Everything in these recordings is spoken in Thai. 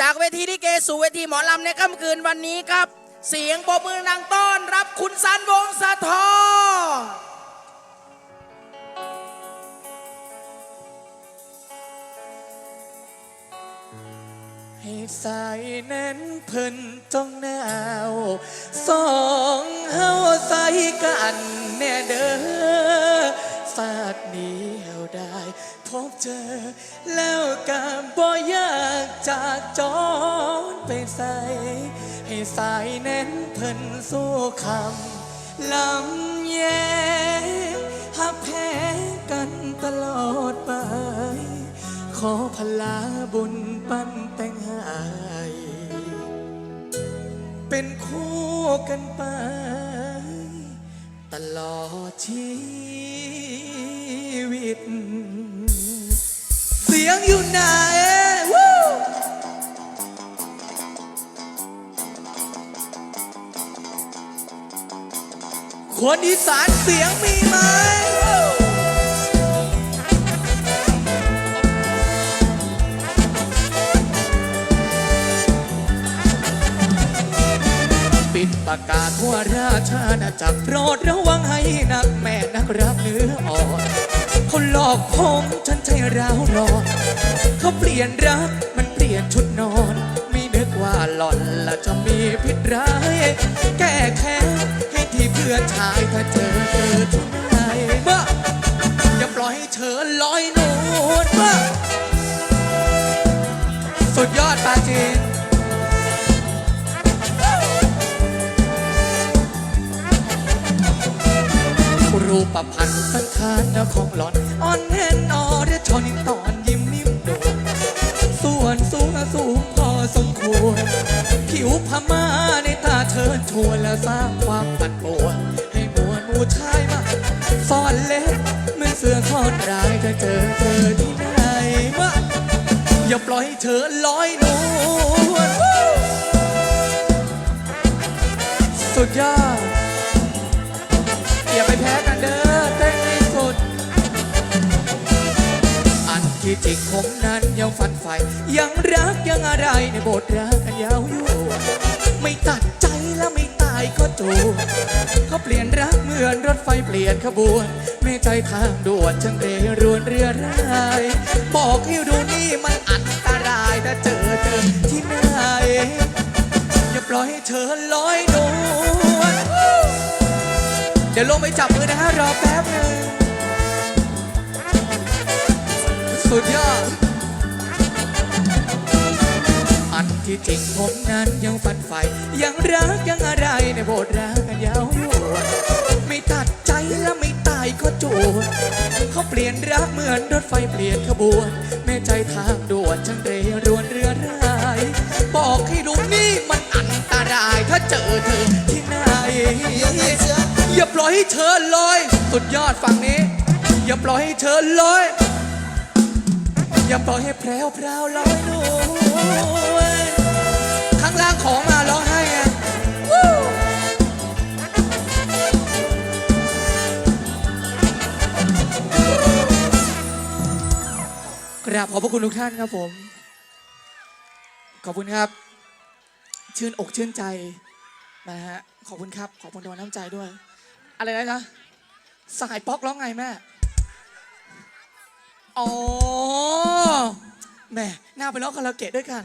จากเวทีลิเกสู่เวทีหมอลำในค่ำคืนวันนี้ครับ เสียงปรบมือดังต้อนรับคุณสันวงสะทอให้สายแน่นเพิ่นจ้องแนาวสองเฮาใส่กันแน่เด้อ สาดนี้เฮาได้ พบเจอ แล้วก็บ่อยากจากจรไปใส่ ให้สายแน่นเพิ่นสู้คำลำแย่หักแพ้กันตลอดไป ขอพลาบุญปั้นแต่งให้เป็นคู่กันไป ตลอดชีวิต เสียงอยู่ไหนคนอีสานเสียงมีไหมปิดประกาศทั่วราชอาณาจักรโปรดระวังให้นักแม่นักรักเนื้ออ่อน หลอกผมฉันใจร้าวรอนเขาเปลี่ยนรักมันเปลี่ยนชุดนอน ไม่นึกว่าหล่อนละจะมีพิษร้าย แก้แค้นให้ที่เพื่อนชายถ้าเจอเจอที่ไหนบ้าอย่าปล่อยให้เธอลอยนวลบ้าสุดยอดปาจีน รูปพันธ์สังขารนของหลอนอ่อนแน่นออเดชอนิตอนยิ้มนิ่มโดดส่วนสูงสูงพอสมควร ผิวพม่าในตาเชิญชวนและสร้างความปั่นป่วนให้มวลหมู่ชายมาซ่อนเล็บเหมือนเสือซ่อนรายจะเจอเธอที่ไหนวะอย่าปล่อยเธอลอยนวลสุดยอด จริงผมนั้นยังฝันใฝ่ยังรักยังอะไรในบทรักกันยาวอยู่ไม่ตัดใจและไม่ตายก็จูบเขาเปลี่ยนรักเหมือนรถไฟเปลี่ยนขบวนไม่ใจทางด่วนช่างเรรวนเรือร้ายบอกให้รู้นี่มันอันตรายถ้าเจอเธอที่ไหนอย่าปล่อยให้เธอลอยนวลเดี๋ยวลงไปจับมือนะฮะรอแป๊บหนึง สุดยอด อันที่จริงผมนั้นยังฝันใฝ่ยังรักยังอะไรในโบทรักกันยาวยวดไม่ตัดใจและไม่ตายก็จูดเขาเปลี่ยนรักเหมือนรถไฟเปลี่ยนขบวน แม่ใจทางด่วนช่างเรรวนเรือร้าย บอกให้รู้นี่มันอันตรายถ้าเจอเธอที่ไหนอย่าปล่อยให้เธอลอย สุดยอดฝั่งนี้ อย่าปล่อยให้เธอลอย อย่าปล่อยให้แพรวพราวลอยนวลข้างล่างของมาร้องไห้ไงวู้กราบขอบพระคุณทุกท่านครับผม ขอบคุณครับ ชื่นอกชื่นใจนะฮะ ขอบคุณครับ ขอบคุณดวงน้ำใจด้วย อะไรนะจ๊ะสายป๊อกร้องไงแม่ อ๋อแหม่น่าไปร้องคาราโอเกะด้วยกัน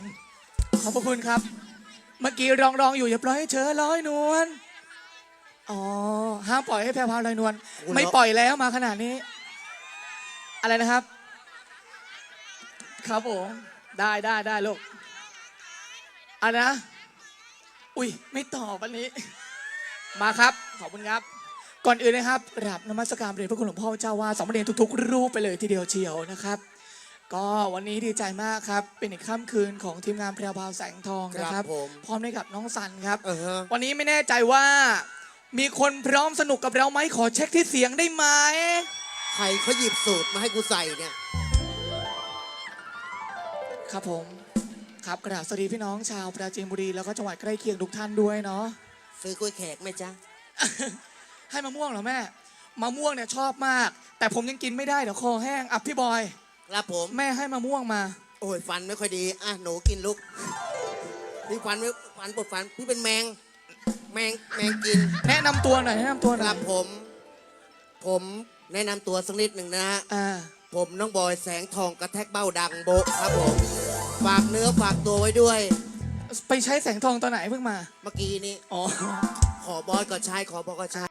ขอบพระคุณครับ เมื่อกี้ร้องร้องอยู่อย่าปล่อยให้เธอลอยนวลอ๋อห้ามปล่อยให้แพรวพราวลอยนวลคุณไม่ร้องปล่อยแล้วมาขนาดนี้ อะไรนะครับ ครับผมได้ได้ได้ลูกอะนะ อุ้ยไม่ตอบวันนี้ มาครับ ขอบคุณครับ ก่อนอื่นนะครับกราบนมัสการเรียนพระคุณหลวงพ่อเจ้าวาดสามเณรทุก ๆ รูปไปเลยทีเดียวเชียวนะครับ ก็วันนี้ดีใจมากครับ เป็นอีกค่ำคืนของทีมงานแพรวพราวแสงทองนะคครัรับบผม พร้อมด้วยกับน้องสันครับ เออฮะวันนี้ไม่แน่ใจว่า มีคนพร้อมสนุกกับเราไหมขอเช็คที่เสียงได้ไหมใครเขาหยิบสูตรมาให้กูใส่เนี่ย ครับผม ครับกราบสวัสดีพี่น้องชาวปราจีนบุรีแล้วก็จังหวัดใกล้เคียงทุกท่านด้วยเนาะ ซื้อกล้วยแขกไหมจ๊ะ ให้มะม่วงเหรอแม่ มะม่วงเนี่ยชอบมาก แต่ผมยังกินไม่ได้เดี๋ยวคอแห้งอะพี่บอย ครับผม แม่ให้มะม่วงมา โอ้ยฟันไม่ค่อยดี อะหนูกินลูกพี่ฟันไม่ฟันปวดฟันพี่เป็นแมง แมงแมงกิน แนะนำตัวหน่อยแนะนำตัวหคน่อรัยบผม ผมแนะนำตัวสักนิดหนึ่งนะฮะ อ่าผมน้องบอยแสงทองกระแทกเบ้าดังโบะครับผม ฝากเนื้อฝากตัวไว้ด้วย ไปใช้แสงทองตอนไหนเพิ่งมา เมื่อกี้นี้ อ๋อ ขอบอยก็ใช้ขอบอยก็ใช้